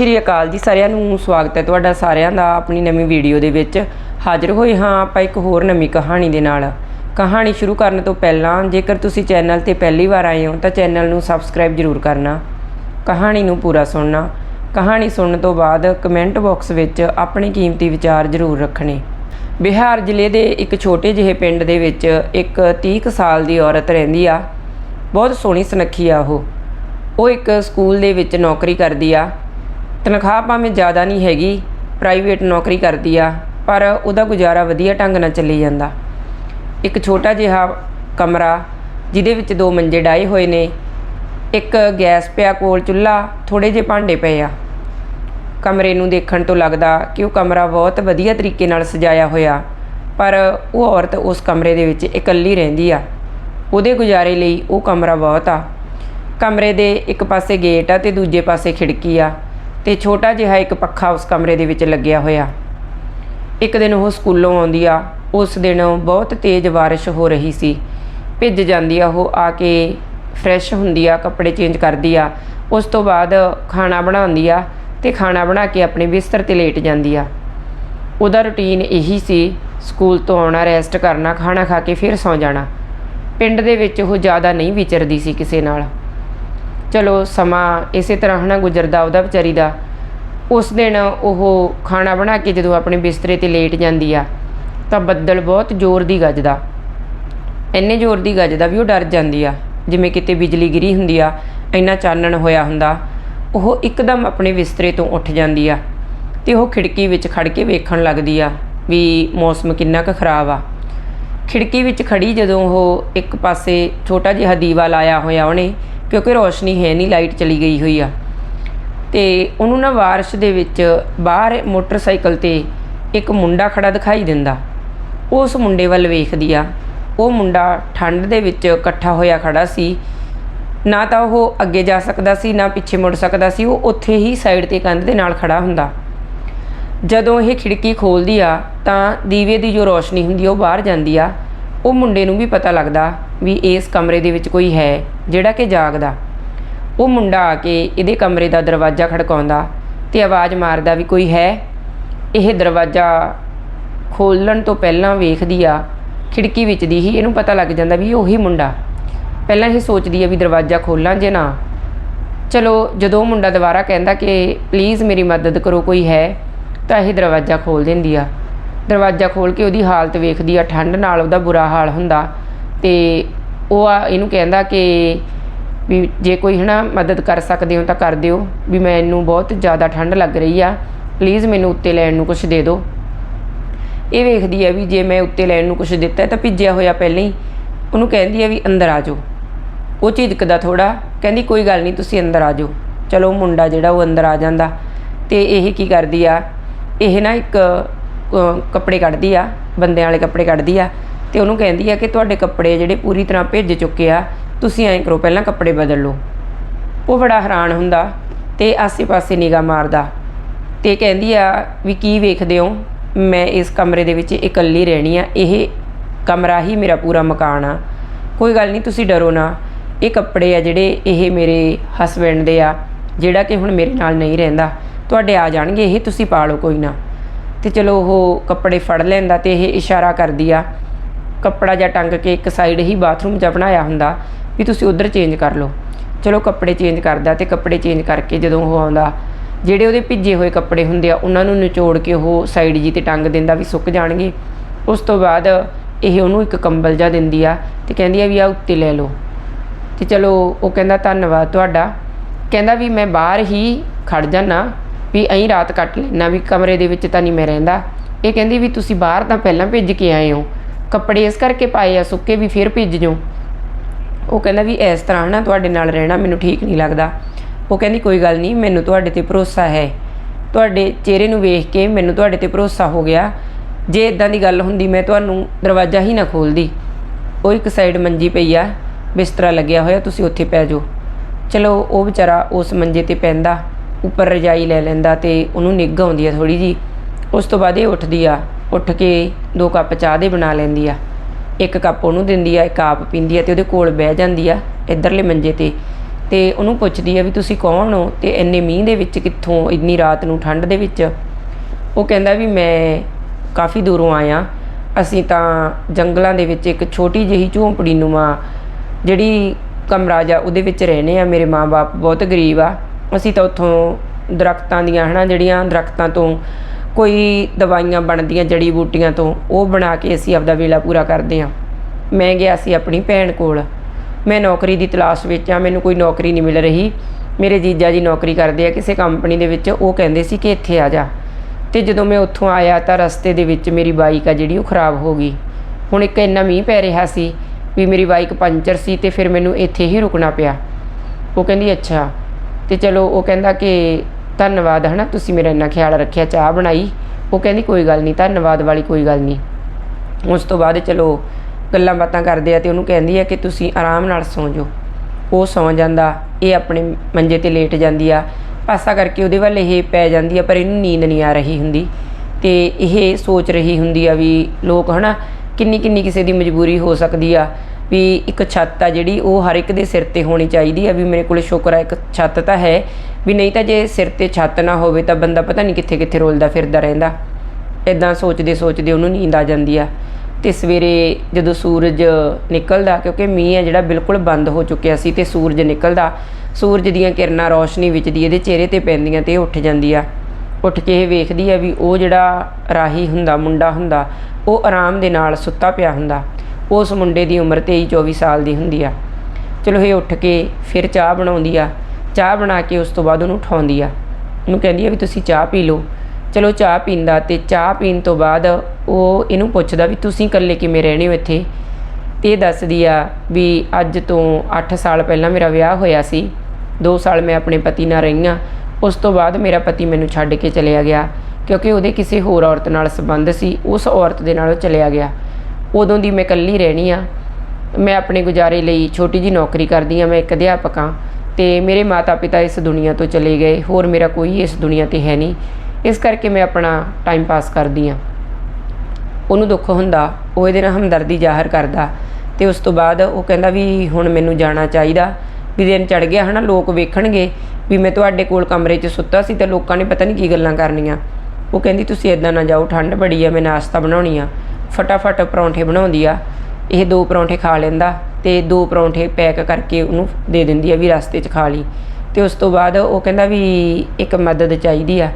ਸ਼੍ਰੀ ਅਕਾਲ ਜੀ ਸਾਰਿਆਂ ਨੂੰ ਸਵਾਗਤ ਹੈ ਤੁਹਾਡਾ ਸਾਰਿਆਂ ਦਾ ਆਪਣੀ ਨਵੀਂ ਵੀਡੀਓ ਦੇ ਵਿੱਚ। ਹਾਜ਼ਰ ਹੋਏ ਹਾਂ ਆਪਾਂ ਇੱਕ ਹੋਰ ਨਵੀਂ ਕਹਾਣੀ ਦੇ ਨਾਲ। ਕਹਾਣੀ ਸ਼ੁਰੂ ਕਰਨ ਤੋਂ ਪਹਿਲਾਂ ਜੇਕਰ ਤੁਸੀਂ ਚੈਨਲ ਤੇ ਪਹਿਲੀ ਵਾਰ ਆਏ ਹੋ ਤਾਂ ਚੈਨਲ ਨੂੰ ਸਬਸਕ੍ਰਾਈਬ ਜ਼ਰੂਰ ਕਰਨਾ। ਕਹਾਣੀ ਨੂੰ ਪੂਰਾ ਸੁਣਨਾ। ਕਹਾਣੀ ਸੁਣਨ ਤੋਂ ਬਾਅਦ ਕਮੈਂਟ ਬਾਕਸ ਵਿੱਚ ਆਪਣੇ ਕੀਮਤੀ ਵਿਚਾਰ ਜ਼ਰੂਰ ਰੱਖਣੇ। ਬਿਹਾਰ ਜ਼ਿਲ੍ਹੇ ਦੇ ਇੱਕ ਛੋਟੇ ਜਿਹੇ ਪਿੰਡ ਦੇ ਵਿੱਚ ਇੱਕ 30 ਕੁ ਸਾਲ ਦੀ ਔਰਤ ਰਹਿੰਦੀ ਆ। ਬਹੁਤ ਸੋਹਣੀ ਸੁਨੱਖੀ ਆ ਉਹ। ਉਹ ਇੱਕ ਸਕੂਲ ਦੇ ਵਿੱਚ ਨੌਕਰੀ ਕਰਦੀ ਆ। ਤਨਖਾਹ ਭਾਵੇਂ ਜ਼ਿਆਦਾ ਨਹੀਂ ਹੈਗੀ ਪ੍ਰਾਈਵੇਟ ਨੌਕਰੀ ਕਰਦੀ ਆ, ਪਰ ਉਹਦਾ ਗੁਜ਼ਾਰਾ ਵਧੀਆ ਢੰਗ ਨਾਲ ਚੱਲੀ ਜਾਂਦਾ। ਇੱਕ ਛੋਟਾ ਜਿਹਾ ਕਮਰਾ, ਜਿਹਦੇ ਵਿੱਚ ਦੋ ਮੰਜੇ ਡਾਏ ਹੋਏ ਨੇ, ਇੱਕ ਗੈਸ ਪਿਆ ਕੋਲ ਚੁੱਲ੍ਹਾ ਥੋੜੇ ਜਿਹੇ ਭਾਂਡੇ ਪਏ ਆ। ਕਮਰੇ ਨੂੰ ਦੇਖਣ ਤੋਂ ਲੱਗਦਾ ਕਿ ਉਹ ਕਮਰਾ ਬਹੁਤ ਵਧੀਆ ਤਰੀਕੇ ਨਾਲ ਸਜਾਇਆ ਹੋਇਆ, ਪਰ ਉਹ ਔਰਤ ਉਸ ਕਮਰੇ ਦੇ ਵਿੱਚ ਇਕੱਲੀ ਰਹਿੰਦੀ ਆ। ਉਹਦੇ ਗੁਜ਼ਾਰੇ ਲਈ ਉਹ ਕਮਰਾ ਬਹੁਤ ਆ। ਕਮਰੇ ਦੇ ਇੱਕ ਪਾਸੇ ਗੇਟ ਆ ਤੇ ਦੂਜੇ ਪਾਸੇ ਖਿੜਕੀ ਆ। ਤੇ ਛੋਟਾ ਜਿਹਾ ਇੱਕ ਪੱਖਾ ਉਸ ਕਮਰੇ ਦੇ ਵਿੱਚ ਲੱਗਿਆ ਹੋਇਆ। ਇੱਕ ਦਿਨ ਉਹ ਸਕੂਲੋਂ ਆਉਂਦੀ ਆ। ਉਸ ਦਿਨ ਬਹੁਤ ਤੇਜ਼ ਬਾਰਿਸ਼ ਹੋ ਰਹੀ ਸੀ। ਭਿੱਜ ਜਾਂਦੀ ਆ ਉਹ, ਆ ਕੇ ਫਰੈਸ਼ ਹੁੰਦੀ ਆ, ਕੱਪੜੇ ਚੇਂਜ ਕਰਦੀ ਆ। ਉਸ ਤੋਂ ਬਾਅਦ ਖਾਣਾ ਬਣਾਉਂਦੀ ਆ ਤੇ ਖਾਣਾ ਬਣਾ ਕੇ ਆਪਣੇ ਬਿਸਤਰ ਤੇ ਲੇਟ ਜਾਂਦੀ ਆ। ਉਹਦਾ ਰੁਟੀਨ ਇਹੀ ਸੀ, ਸਕੂਲ ਤੋਂ ਆਉਣਾ ਰੈਸਟ ਕਰਨਾ, ਖਾਣਾ ਖਾ ਕੇ ਫਿਰ ਸੌਂ ਜਾਣਾ। ਪਿੰਡ ਦੇ ਵਿੱਚ ਉਹ ਜ਼ਿਆਦਾ ਨਹੀਂ ਵਿਚਰਦੀ ਸੀ ਕਿਸੇ ਨਾਲ। ਚਲੋ ਸਮਾਂ ਇਸੇ ਤਰ੍ਹਾਂ ਹਨਾ ਗੁਜ਼ਰਦਾ ਉਹਦਾ ਵਿਚਾਰੀ ਦਾ। ਉਸ ਦਿਨ ਉਹ ਖਾਣਾ ਬਣਾ ਕੇ ਜਦੋਂ ਆਪਣੇ ਬਿਸਤਰੇ ਤੇ ਲੇਟ ਜਾਂਦੀ ਆ, ਤਾਂ ਬੱਦਲ ਬਹੁਤ ਜ਼ੋਰ ਦੀ ਗੱਜਦਾ। ਇੰਨੇ ਜ਼ੋਰ ਦੀ ਗੱਜਦਾ ਵੀ ਉਹ ਡਰ ਜਾਂਦੀ ਆ। ਜਿਵੇਂ ਕਿਤੇ ਬਿਜਲੀ ਗਿਰੀ ਹੁੰਦੀ ਆ, ਇੰਨਾ ਚਾਨਣ ਹੋਇਆ ਹੁੰਦਾ। ਉਹ ਇੱਕਦਮ ਆਪਣੇ ਬਿਸਤਰੇ ਤੋਂ ਉੱਠ ਜਾਂਦੀ ਆ ਤੇ ਉਹ ਖਿੜਕੀ ਵਿੱਚ ਖੜ ਕੇ ਵੇਖਣ ਲੱਗਦੀ ਆ ਵੀ ਮੌਸਮ ਕਿੰਨਾ ਕੁ ਖਰਾਬ ਆ। ਖਿੜਕੀ ਵਿੱਚ ਖੜੀ ਜਦੋਂ ਉਹ ਇੱਕ ਪਾਸੇ ਛੋਟਾ ਜਿਹਾ ਦੀਵਾ ਲਾਇਆ ਹੋਇਆ ਉਹਨੇ ਕਿਉਂਕਿ ਰੋਸ਼ਨੀ ਹੈ ਨਹੀਂ, ਲਾਈਟ ਚਲੀ ਗਈ ਹੋਈ ਆ। ਤੇ ਉਹਨੂੰ ਨਾ ਬਾਰਿਸ਼ ਦੇ ਵਿੱਚ ਬਾਹਰ ਮੋਟਰਸਾਈਕਲ ਤੇ ਇੱਕ ਮੁੰਡਾ ਖੜਾ ਦਿਖਾਈ ਦਿੰਦਾ। ਉਸ ਮੁੰਡੇ ਵੱਲ ਵੇਖਦੀ ਆ। ਉਹ ਮੁੰਡਾ ਠੰਡ ਦੇ ਵਿੱਚ ਇਕੱਠਾ ਹੋਇਆ ਖੜਾ ਸੀ। ਨਾ ਤਾਂ ਉਹ ਅੱਗੇ ਜਾ ਸਕਦਾ ਸੀ, ਨਾ ਪਿੱਛੇ ਮੁੜ ਸਕਦਾ ਸੀ। ਉਹ ਉੱਥੇ ਹੀ ਸਾਈਡ ਤੇ ਕੰਧ ਦੇ ਨਾਲ ਖੜਾ ਹੁੰਦਾ। ਜਦੋਂ ਇਹ ਖਿੜਕੀ ਖੋਲਦੀ ਆ, ਤਾਂ ਦੀਵੇ ਦੀ ਜੋ ਰੋਸ਼ਨੀ ਹੁੰਦੀ ਆ, ਉਹ ਬਾਹਰ ਜਾਂਦੀ ਆ। ਉਹ ਮੁੰਡੇ ਨੂੰ ਵੀ ਪਤਾ ਲੱਗਦਾ ਵੀ ਇਸ ਕਮਰੇ ਦੇ ਵਿੱਚ ਕੋਈ ਹੈ ਜਿਹੜਾ ਕਿ ਜਾਗਦਾ। ਉਹ ਮੁੰਡਾ ਆ ਕੇ ਇਹਦੇ ਕਮਰੇ ਦਾ ਦਰਵਾਜ਼ਾ ਖੜਕਾਉਂਦਾ ਤੇ ਆਵਾਜ਼ ਮਾਰਦਾ ਵੀ ਕੋਈ ਹੈ? ਇਹ ਦਰਵਾਜ਼ਾ ਖੋਲਣ ਤੋਂ ਪਹਿਲਾਂ ਵੇਖਦੀ ਆ, ਖਿੜਕੀ ਵਿੱਚ ਦੀ ਹੀ ਇਹਨੂੰ ਪਤਾ ਲੱਗ ਜਾਂਦਾ ਵੀ ਉਹੀ ਮੁੰਡਾ। ਪਹਿਲਾਂ ਇਹ ਸੋਚਦੀ ਆ ਵੀ ਦਰਵਾਜ਼ਾ ਖੋਲਾਂ ਜੇ ਨਾ। ਚਲੋ, ਜਦੋਂ ਉਹ ਮੁੰਡਾ ਦੁਬਾਰਾ ਕਹਿੰਦਾ ਕਿ ਪਲੀਜ਼ ਮੇਰੀ ਮਦਦ ਕਰੋ, ਕੋਈ ਹੈ, ਤਾਂ ਇਹ ਦਰਵਾਜ਼ਾ ਖੋਲ ਦਿੰਦੀ ਆ। ਦਰਵਾਜ਼ਾ ਖੋਲ ਕੇ ਉਹਦੀ ਹਾਲਤ ਵੇਖਦੀ ਆ, ਠੰਡ ਨਾਲ ਉਹਦਾ ਬੁਰਾ ਹਾਲ ਹੁੰਦਾ। ਤੇ ਉਹ ਆ ਇਹਨੂੰ ਕਹਿੰਦਾ ਕਿ ਵੀ ਜੇ ਕੋਈ ਹਨਾ ਮਦਦ ਕਰ ਸਕਦੇ ਹੋ ਤਾਂ ਕਰ ਦਿਓ, ਵੀ ਮੈਨੂੰ ਬਹੁਤ ਜ਼ਿਆਦਾ ਠੰਡ ਲੱਗ ਰਹੀ ਆ ਪਲੀਜ਼ ਮੈਨੂੰ ਉੱਤੇ ਲੈਣ ਨੂੰ ਕੁਝ ਦੇ ਦਿਓ। ਇਹ ਵੇਖਦੀ ਆ ਵੀ ਜੇ ਮੈਂ ਉੱਤੇ ਲੈਣ ਨੂੰ ਕੁਝ ਦਿੱਤਾ ਤਾਂ ਭਿੱਜਿਆ ਹੋਇਆ ਪਹਿਲਾਂ ਹੀ, ਉਹਨੂੰ ਕਹਿੰਦੀ ਆ ਵੀ ਅੰਦਰ ਆ ਜਾਓ। ਉਹ ਝਿਜਕਦਾ ਥੋੜਾ ਕਹਿੰਦੀ ਕੋਈ ਗੱਲ ਨਹੀਂ, ਤੁਸੀਂ ਅੰਦਰ ਆ ਜਾਓ। ਚਲੋ ਮੁੰਡਾ ਜਿਹੜਾ ਉਹ ਅੰਦਰ ਆ ਜਾਂਦਾ। ਤੇ ਇਹ ਕੀ ਕਰਦੀ ਆ, ਇਹ ਨਾ ਇੱਕ ਕੱਪੜੇ ਕੱਢਦੀ ਆ, ਬੰਦਿਆਂ ਵਾਲੇ ਕੱਪੜੇ ਕੱਢਦੀ ਆ ਤੇ ਉਹਨੂੰ ਕਹਿੰਦੀ ਆ ਕਿ ਤੁਹਾਡੇ ਕੱਪੜੇ ਜਿਹੜੇ ਪੂਰੀ ਤਰ੍ਹਾਂ ਭਿੱਜ ਚੁੱਕੇ ਆ, ਤੁਸੀਂ ਐਂ ਕਰੋ, ਪਹਿਲਾਂ ਕੱਪੜੇ ਬਦਲ ਲਓ। ਉਹ ਬੜਾ ਹੈਰਾਨ ਹੁੰਦਾ ਤੇ ਆਸੇ-ਪਾਸੇ ਨਿਗਾਹ ਮਾਰਦਾ ਤੇ ਕਹਿੰਦੀ ਆ ਵੀ ਕੀ ਵੇਖਦੇ ਹੋ? ਮੈਂ ਇਸ ਕਮਰੇ ਦੇ ਵਿੱਚ ਇਕੱਲੀ ਰਹਿਣੀ ਆ, ਇਹ ਕਮਰਾ ਹੀ ਮੇਰਾ ਪੂਰਾ ਮਕਾਨ ਆ। ਕੋਈ ਗੱਲ ਨਹੀਂ, ਤੁਸੀਂ ਡਰੋ ਨਾ। ਇਹ ਕੱਪੜੇ ਆ ਜਿਹੜੇ ਇਹ ਮੇਰੇ ਹਸਬੈਂਡ ਦੇ ਆ, ਜਿਹੜਾ ਕਿ ਹੁਣ ਮੇਰੇ ਨਾਲ ਨਹੀਂ ਰਹਿੰਦਾ। ਤੁਹਾਡੇ ਆ ਜਾਣਗੇ, ਇਹ ਤੁਸੀਂ ਪਾ ਲਓ ਕੋਈ ਨਾ। ਤੇ ਚਲੋ ਉਹ ਕੱਪੜੇ ਫੜ ਲੈਂਦਾ ਤੇ ਇਹ ਇਸ਼ਾਰਾ ਕਰਦੀ ਆ ਕੱਪੜਾ ਜਾਂ ਟੰਗ ਕੇ ਇੱਕ ਸਾਈਡ ਹੀ ਬਾਥਰੂਮ ਜਾਂ ਬਣਾਇਆ ਹੁੰਦਾ, ਵੀ ਤੁਸੀਂ ਉਧਰ ਚੇਂਜ ਕਰ ਲਓ। ਚਲੋ ਕੱਪੜੇ ਚੇਂਜ ਕਰਦਾ ਤੇ ਕੱਪੜੇ ਚੇਂਜ ਕਰਕੇ ਜਦੋਂ ਉਹ ਆਉਂਦਾ, ਜਿਹੜੇ ਉਹਦੇ ਭਿੱਜੇ ਹੋਏ ਕੱਪੜੇ ਹੁੰਦੇ ਆ, ਉਹਨਾਂ ਨੂੰ ਨਿਚੋੜ ਕੇ ਉਹ ਸਾਈਡ ਜੀ ਤੇ ਟੰਗ ਦਿੰਦਾ ਵੀ ਸੁੱਕ ਜਾਣਗੇ। ਉਸ ਤੋਂ ਬਾਅਦ ਇਹ ਉਹਨੂੰ ਇੱਕ ਕੰਬਲ ਜਿਹਾ ਦਿੰਦੀ ਆ ਤੇ ਕਹਿੰਦੀ ਆ ਵੀ ਆ ਉੱਤੇ ਲੈ ਲਓ। ਤੇ ਚਲੋ ਉਹ ਕਹਿੰਦਾ, ਧੰਨਵਾਦ ਤੁਹਾਡਾ। ਕਹਿੰਦਾ ਵੀ ਮੈਂ ਬਾਹਰ ਹੀ ਖੜ ਜਾਣਾ ਵੀ ਐਂ ਰਾਤ ਕੱਟ ਲੈਣਾ ਵੀ ਕਮਰੇ ਦੇ ਵਿੱਚ ਤਾਂ ਨਹੀਂ ਮੈਂ ਰਹਿੰਦਾ। ਇਹ ਕਹਿੰਦੀ ਵੀ ਤੁਸੀਂ ਬਾਹਰ ਤਾਂ ਪਹਿਲਾਂ ਭੇਜ ਕੇ ਆਏ ਹੋ ਕੱਪੜੇ ਇਸ ਕਰਕੇ ਪਾਏ ਆ, ਸੁੱਕੇ ਵੀ ਫਿਰ ਭੇਜ ਜੋ ਉਹ ਕਹਿੰਦਾ ਵੀ ਇਸ ਤਰ੍ਹਾਂ ਨਾ ਤੁਹਾਡੇ ਨਾਲ ਰਹਿਣਾ ਮੈਨੂੰ ਠੀਕ ਨਹੀਂ ਲੱਗਦਾ। ਉਹ ਕਹਿੰਦੀ ਕੋਈ ਗੱਲ ਨਹੀਂ, ਮੈਨੂੰ ਤੁਹਾਡੇ ਤੇ ਭਰੋਸਾ ਹੈ। ਤੁਹਾਡੇ ਚਿਹਰੇ ਨੂੰ ਵੇਖ ਕੇ ਮੈਨੂੰ ਤੁਹਾਡੇ ਤੇ ਭਰੋਸਾ ਹੋ ਗਿਆ। ਜੇ ਇਦਾਂ ਦੀ ਗੱਲ ਹੁੰਦੀ, ਮੈਂ ਤੁਹਾਨੂੰ ਦਰਵਾਜ਼ਾ ਹੀ ਨਾ ਖੋਲਦੀ ਉਹ ਇੱਕ ਸਾਈਡ ਮੰਜੀ ਪਈ ਆ, ਬਿਸਤਰਾ ਲੱਗਿਆ ਹੋਇਆ, ਤੁਸੀਂ ਉੱਥੇ ਪੈ ਜਾਓ ਚਲੋ, ਉਹ ਵਿਚਾਰਾ ਉਸ ਮੰਜੇ ਤੇ ਪੈਂਦਾ, ਉੱਪਰ ਰਜਾਈ ਲੈ ਲੈਂਦਾ ਤੇ ਉਹਨੂੰ ਨਿੱਘ ਆਉਂਦੀ ਆ ਥੋੜੀ ਜੀ ਉਸ ਤੋਂ ਬਾਅਦ ਇਹ ਉੱਠਦੀ ਆ। ਉੱਠ ਕੇ ਦੋ ਕੱਪ ਚਾਹ ਦੇ ਬਣਾ ਲੈਂਦੀ ਆ। ਇੱਕ ਕੱਪ ਉਹਨੂੰ ਦਿੰਦੀ ਆ, ਇੱਕ ਆਪ ਪੀਂਦੀ ਆ ਤੇ ਉਹਦੇ ਕੋਲ ਬਹਿ ਜਾਂਦੀ ਆ ਇਧਰਲੇ ਮੰਜੇ ਤੇ ਤੇ ਉਹਨੂੰ ਪੁੱਛਦੀ ਆ ਵੀ ਤੁਸੀਂ ਕੌਣ ਹੋ ਤੇ ਇੰਨੇ ਮੀਂਹ ਦੇ ਵਿੱਚ ਕਿੱਥੋਂ, ਇੰਨੀ ਰਾਤ ਨੂੰ ਠੰਡ ਦੇ ਵਿੱਚ? ਉਹ ਕਹਿੰਦਾ ਵੀ ਮੈਂ ਕਾਫੀ ਦੂਰੋਂ ਆਇਆ। ਅਸੀਂ ਤਾਂ ਜੰਗਲਾਂ ਦੇ ਵਿੱਚ ਇੱਕ ਛੋਟੀ ਜਿਹੀ ਝੌਂਪੜੀ ਨੂੰਮਾ ਜਿਹੜੀ ਕਮਰਾ ਜਾਂ ਉਹਦੇ ਵਿੱਚ ਰਹਿੰਦੇ ਆ। ਮੇਰੇ ਮਾਪੇ ਬਹੁਤ ਗਰੀਬ ਆ। ਅਸੀਂ ਤਾਂ ਉੱਥੋਂ ਦਰਖਤਾਂ ਦੀਆਂ ਹਨਾ, ਜਿਹੜੀਆਂ ਦਰਖਤਾਂ ਤੋਂ ਕੋਈ ਦਵਾਈਆਂ ਬਣਦੀਆਂ ਜੜੀ ਬੂਟੀਆਂ ਤੋਂ, ਉਹ ਬਣਾ ਕੇ ਅਸੀਂ ਆਪਦਾ ਵੇਲਾ ਪੂਰਾ ਕਰਦੇ ਹਾਂ। ਮੈਂ ਗਿਆ ਸੀ ਆਪਣੀ ਭੈਣ ਕੋਲ। ਮੈਂ ਨੌਕਰੀ ਦੀ ਤਲਾਸ਼ ਵਿੱਚ ਆ ਮੈਨੂੰ ਕੋਈ ਨੌਕਰੀ ਨਹੀਂ ਮਿਲ ਰਹੀ। ਮੇਰੇ ਜੀਜਾ ਜੀ ਨੌਕਰੀ ਕਰਦੇ ਆ, ਕਿਸੇ ਕੰਪਨੀ ਦੇ ਵਿੱਚ, ਉਹ ਕਹਿੰਦੇ ਸੀ ਕਿ ਇੱਥੇ ਆ ਜਾ। ਤੇ ਜਦੋਂ ਮੈਂ ਉੱਥੋਂ ਆਇਆ ਤਾਂ ਰਸਤੇ ਦੇ ਵਿੱਚ ਮੇਰੀ ਬਾਈਕ ਆ ਜਿਹੜੀ, ਉਹ ਖਰਾਬ ਹੋ ਗਈ। ਹੁਣ ਇੱਕ ਇੰਨਾ ਮੀਂਹ ਪੈ ਰਿਹਾ ਸੀ ਵੀ ਮੇਰੀ ਬਾਈਕ ਪੰਚਰ ਸੀ ਤੇ ਫਿਰ ਮੈਨੂੰ ਇੱਥੇ ਹੀ ਰੁਕਣਾ ਪਿਆ। ਉਹ ਕਹਿੰਦੀ, ਅੱਛਾ। ਤੇ ਚਲੋ, ਉਹ ਕਹਿੰਦਾ ਕਿ ਧੰਨਵਾਦ, ਹਨਾ? ਤੁਸੀਂ ਮੇਰਾ ਇੰਨਾ ਖਿਆਲ ਰੱਖਿਆ, ਚਾਹ ਬਣਾਈ। ਉਹ ਕਹਿੰਦੀ, ਕੋਈ ਗੱਲ ਨਹੀਂ, ਧੰਨਵਾਦ ਵਾਲੀ ਕੋਈ ਗੱਲ ਨਹੀਂ। ਉਸ ਤੋਂ ਬਾਅਦ ਚਲੋ, ਗੱਲਾਂ ਬਾਤਾਂ ਕਰਦੇ ਆ ਤੇ ਉਹਨੂੰ ਕਹਿੰਦੀ ਆ ਕਿ ਤੁਸੀਂ ਆਰਾਮ ਨਾਲ ਸੌਂ ਜਾਓ। ਉਹ ਸੌਂ ਜਾਂਦਾ, ਇਹ ਆਪਣੇ ਮੰਜੇ ਤੇ ਲੇਟ ਜਾਂਦੀ ਆ। ਪਾਸਾ ਕਰਕੇ ਉਹਦੇ ਵੱਲ ਇਹ ਪੈ ਜਾਂਦੀ ਆ, ਪਰ ਇਹਨੂੰ ਨੀਂਦ ਨਹੀਂ ਆ ਰਹੀ ਹੁੰਦੀ। ਤੇ ਇਹ ਸੋਚ ਰਹੀ ਹੁੰਦੀ ਆ ਵੀ ਲੋਕ, ਹਨਾ ਕਿੰਨੀ ਕਿੰਨੀ ਕਿਸੇ ਦੀ ਮਜਬੂਰੀ ਹੋ ਸਕਦੀ ਆ। ਵੀ ਇੱਕ ਛੱਤ ਆ ਜਿਹੜੀ, ਉਹ ਹਰ ਇੱਕ ਦੇ ਸਿਰ ਤੇ ਹੋਣੀ ਚਾਹੀਦੀ ਆ, ਵੀ ਮੇਰੇ ਕੋਲ ਸ਼ੁਕਰ ਆ, ਇੱਕ ਛੱਤ ਤਾਂ ਹੈ। ਵੀ ਨਹੀਂ ਤਾਂ ਜੇ ਸਿਰ ਤੇ ਛੱਤ ਨਾ ਹੋਵੇ ਤਾਂ ਬੰਦਾ ਪਤਾ ਨਹੀਂ ਕਿੱਥੇ ਕਿੱਥੇ ਰੋਲਦਾ ਫਿਰਦਾ ਰਹਿੰਦਾ। ਇਦਾਂ ਸੋਚਦੇ ਸੋਚਦੇ ਉਹਨੂੰ ਨੀਂਦ ਆ ਜਾਂਦੀ ਆ। ਤੇ ਸਵੇਰੇ ਜਦੋਂ ਸੂਰਜ ਨਿਕਲਦਾ, ਕਿਉਂਕਿ ਮੀਂਹ ਆ ਜਿਹੜਾ ਬਿਲਕੁਲ ਬੰਦ ਹੋ ਚੁੱਕਿਆ ਸੀ ਤੇ ਸੂਰਜ ਨਿਕਲਦਾ, ਸੂਰਜ ਦੀਆਂ ਕਿਰਨਾਂ ਰੌਸ਼ਨੀ ਵਿੱਚ ਦੀ, ਇਹਦੇ ਚਿਹਰੇ ਤੇ ਪੈਂਦੀਆਂ ਤੇ ਉੱਠ ਜਾਂਦੀ ਆ। ਉੱਠ ਕੇ ਇਹ ਵੇਖਦੀ ਆ ਵੀ ਉਹ ਜਿਹੜਾ ਰਾਹੀ ਹੁੰਦਾ, ਮੁੰਡਾ ਹੁੰਦਾ, ਉਹ ਆਰਾਮ ਦੇ ਨਾਲ ਸੁੱਤਾ ਪਿਆ ਹੁੰਦਾ। ਉਸ ਮੁੰਡੇ ਦੀ ਉਮਰ 23 24 ਸਾਲ ਦੀ ਹੁੰਦੀ ਆ। ਚਲੋ ਇਹ ਉੱਠ ਕੇ ਫਿਰ ਚਾਹ ਬਣਾਉਂਦੀ ਆ। ਚਾਹ ਬਣਾ ਕੇ ਉਸ ਤੋਂ ਬਾਅਦ ਉਹਨੂੰ ਉਠਾਉਂਦੀ ਆ। ਉਹਨੂੰ ਕਹਿੰਦੀ ਆ ਵੀ ਤੁਸੀਂ ਚਾਹ ਪੀ ਲਓ। ਚਲੋ ਚਾਹ ਪੀਂਦਾ ਤੇ ਚਾਹ ਪੀਣ ਤੋਂ ਬਾਅਦ ਉਹ ਇਹਨੂੰ ਪੁੱਛਦਾ ਵੀ ਤੁਸੀਂ ਇਕੱਲੇ ਕਿਵੇਂ ਰਹਿਣੇ ਹੋ ਇੱਥੇ? ਤੇ ਇਹ ਦੱਸਦੀ ਆ ਵੀ ਅੱਜ ਤੋਂ 8 ਸਾਲ ਪਹਿਲਾਂ ਮੇਰਾ ਵਿਆਹ ਹੋਇਆ ਸੀ। 2 ਸਾਲ ਮੈਂ ਆਪਣੇ ਪਤੀ ਨਾਲ ਰਹੀ ਹਾਂ। ਉਸ ਤੋਂ ਬਾਅਦ ਮੇਰਾ ਪਤੀ ਮੈਨੂੰ ਛੱਡ ਕੇ ਚਲਿਆ ਗਿਆ। ਕਿਉਂਕਿ ਉਹਦੇ ਕਿਸੇ ਹੋਰ ਔਰਤ ਨਾਲ ਸੰਬੰਧ ਸੀ। ਉਸ ਔਰਤ ਦੇ ਨਾਲ ਉਹ ਚਲਿਆ ਗਿਆ। ਉਦੋਂ ਦੀ ਮੈਂ ਇਕੱਲੀ ਰਹਿਣੀ ਆ। ਮੈਂ ਆਪਣੇ ਗੁਜ਼ਾਰੇ ਲਈ ਛੋਟੀ ਜੀ ਨੌਕਰੀ ਕਰਦੀ ਆ, ਮੈਂ ਇੱਕ ਅਧਿਆਪਕ ਹਾਂ ਤੇ ਮੇਰੇ ਮਾਤਾ-ਪਿਤਾ ਇਸ ਦੁਨੀਆ ਤੋਂ ਚਲੇ ਗਏ, ਹੋਰ ਮੇਰਾ ਕੋਈ ਇਸ ਦੁਨੀਆ ਤੇ ਹੈ ਨਹੀਂ। ਇਸ ਕਰਕੇ ਮੈਂ ਆਪਣਾ ਟਾਈਮ ਪਾਸ ਕਰਦੀ ਆ। ਉਹਨੂੰ ਦੁੱਖ ਹੁੰਦਾ, ਉਹ ਇਹਦੇ ਨਾਲ ਹਮਦਰਦੀ ਜ਼ਾਹਰ ਕਰਦਾ ਤੇ ਉਸ ਤੋਂ ਬਾਅਦ ਉਹ ਕਹਿੰਦਾ ਵੀ ਹੁਣ ਮੈਨੂੰ ਜਾਣਾ ਚਾਹੀਦਾ, ਵੀ ਦਿਨ ਚੜ ਗਿਆ ਹਨਾ, ਲੋਕ ਵੇਖਣਗੇ ਵੀ ਮੈਂ ਤੁਹਾਡੇ ਕੋਲ ਕਮਰੇ 'ਚ ਸੁੱਤਾ ਸੀ ਤੇ ਲੋਕਾਂ ਨੇ ਪਤਾ ਨਹੀਂ ਕੀ ਗੱਲਾਂ ਕਰਨੀਆਂ। ਉਹ ਕਹਿੰਦੀ, ਤੁਸੀਂ ਇਦਾਂ ਨਾ ਜਾਓ, ਠੰਡ ਬੜੀ ਆ, ਮੈਂ ਨਾਸ਼ਤਾ ਬਣਾਉਣੀ ਆ। ਫਟਾਫਟ ਪਰੌਂਠੇ ਬਣਾਉਂਦੀ ਆ। ਇਹ ਦੋ ਪਰੌਂਠੇ ਖਾ ਲੈਂਦਾ ਤੇ ਦੋ ਪਰੌਂਠੇ ਪੈਕ ਕਰਕੇ ਉਹਨੂੰ ਦੇ ਦਿੰਦੀ ਆ ਵੀ ਰਸਤੇ 'ਚ ਖਾ ਲਈ। ਤੇ ਉਸ ਤੋਂ ਬਾਅਦ ਉਹ ਕਹਿੰਦਾ ਵੀ ਇੱਕ ਮਦਦ ਚਾਹੀਦੀ ਆ।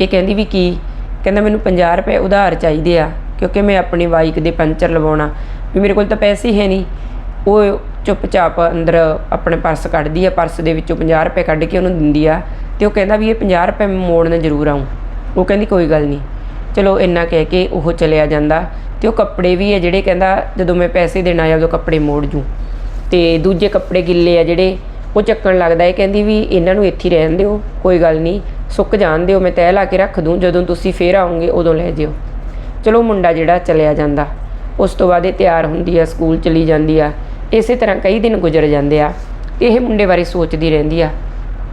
ਇਹ ਕਹਿੰਦੀ ਵੀ ਕੀ? ਕਹਿੰਦਾ ਮੈਨੂੰ 50 ਰੁਪਏ ਉਧਾਰ ਚਾਹੀਦੇ ਆ, ਕਿਉਂਕਿ ਮੈਂ ਆਪਣੀ ਬਾਈਕ ਦੇ ਪੰਚਰ ਲਵਾਉਣਾ। ਵੀ ਮੇਰੇ ਕੋਲ ਤਾਂ ਪੈਸੇ ਹੀ ਹੈ ਨਹੀਂ। ਉਹ ਚੁੱਪਚਾਪ ਅੰਦਰ ਆਪਣੇ ਪਰਸ ਕੱਢਦੀ ਆ, ਪਰਸ ਦੇ ਵਿੱਚੋਂ 50 ਰੁਪਏ ਕੱਢ ਕੇ ਉਹਨੂੰ ਦਿੰਦੀ ਆ। ਤੇ ਉਹ ਕਹਿੰਦਾ ਵੀ ਇਹ 50 ਰੁਪਏ ਮੈਂ ਮੋੜਨ ਜ਼ਰੂਰ ਆਉਂ ਉਹ ਕਹਿੰਦੀ ਕੋਈ ਗੱਲ ਨਹੀਂ। ਚਲੋ ਇੰਨਾ ਕਹਿ ਕੇ ਉਹ ਚਲਿਆ ਜਾਂਦਾ ਤੇ ਉਹ ਕੱਪੜੇ ਵੀ ਆ ਜਿਹੜੇ ਕਹਿੰਦਾ ਜਦੋਂ ਮੈਂ ਪੈਸੇ ਦੇਣ ਆਇਆ ਉਦੋਂ ਕੱਪੜੇ ਮੋੜ ਜੂ। ਤੇ ਦੂਜੇ ਕੱਪੜੇ ਗਿੱਲੇ ਆ ਜਿਹੜੇ, ਉਹ ਚੱਕਣ ਲੱਗਦਾ ਇਹ ਕਹਿੰਦੀ ਵੀ ਇਹਨਾਂ ਨੂੰ ਇੱਥੇ ਰਹਿਣ ਦਿਓ, ਕੋਈ ਗੱਲ ਨਹੀਂ, ਸੁੱਕ ਜਾਣ ਦਿਓ, ਮੈਂ ਤੈਅ ਲਾ ਕੇ ਰੱਖ ਦੂੰ, ਜਦੋਂ ਤੁਸੀਂ ਫੇਰ ਆਉਂਗੇ ਉਦੋਂ ਲੈ ਜਿਓ। ਚਲੋ ਮੁੰਡਾ ਜਿਹੜਾ ਚਲਿਆ ਜਾਂਦਾ, ਉਸ ਤੋਂ ਬਾਅਦ ਇਹ ਤਿਆਰ ਹੁੰਦੀ ਆ, ਸਕੂਲ ਚਲੀ ਜਾਂਦੀ ਆ, ਇਸੇ ਤਰ੍ਹਾਂ ਕਈ ਦਿਨ ਗੁਜ਼ਰ ਜਾਂਦੇ ਆ, ਇਹ ਮੁੰਡੇ ਬਾਰੇ ਸੋਚਦੀ ਰਹਿੰਦੀ ਆ।